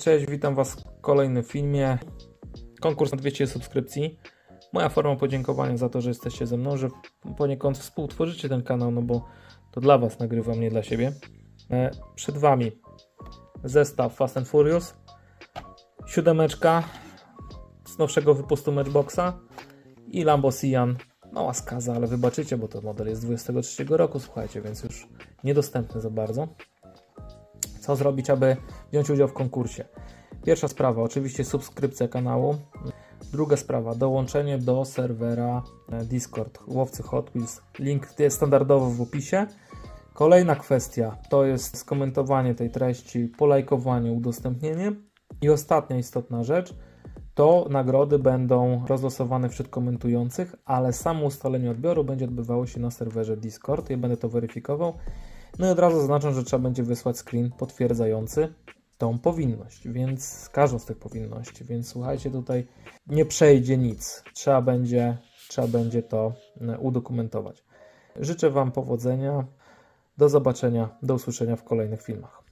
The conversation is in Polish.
Cześć, witam Was w kolejnym filmie. Konkurs na 200 subskrypcji. Moja forma podziękowania za to, że jesteście ze mną, że poniekąd współtworzycie ten kanał, no bo to dla Was nagrywam, nie dla siebie. E, Przed Wami zestaw Fast and Furious, siódemeczka z nowszego wypustu Matchboxa i Lambo Sian. Mała skaza, ale wybaczycie, bo to model jest z 23 roku, słuchajcie, więc już niedostępny za bardzo. Co zrobić, aby wziąć udział w konkursie? Pierwsza sprawa, oczywiście subskrypcja kanału. Druga sprawa, dołączenie do serwera e, Discord Łowcy Hot Wheels. Link jest standardowo w opisie. Kolejna kwestia to jest skomentowanie tej treści, polajkowanie, udostępnienie. I ostatnia istotna rzecz to nagrody będą rozlosowane wśród komentujących, ale samo ustalenie odbioru będzie odbywało się na serwerze Discord. Ja będę to weryfikował. No i od razu zaznaczam, że trzeba będzie wysłać screen potwierdzający tą powinność, więc każdą z tych powinności. Więc słuchajcie, tutaj nie przejdzie nic. Trzeba będzie, trzeba będzie to e, udokumentować. Życzę Wam powodzenia. Do zobaczenia, do usłyszenia w kolejnych filmach.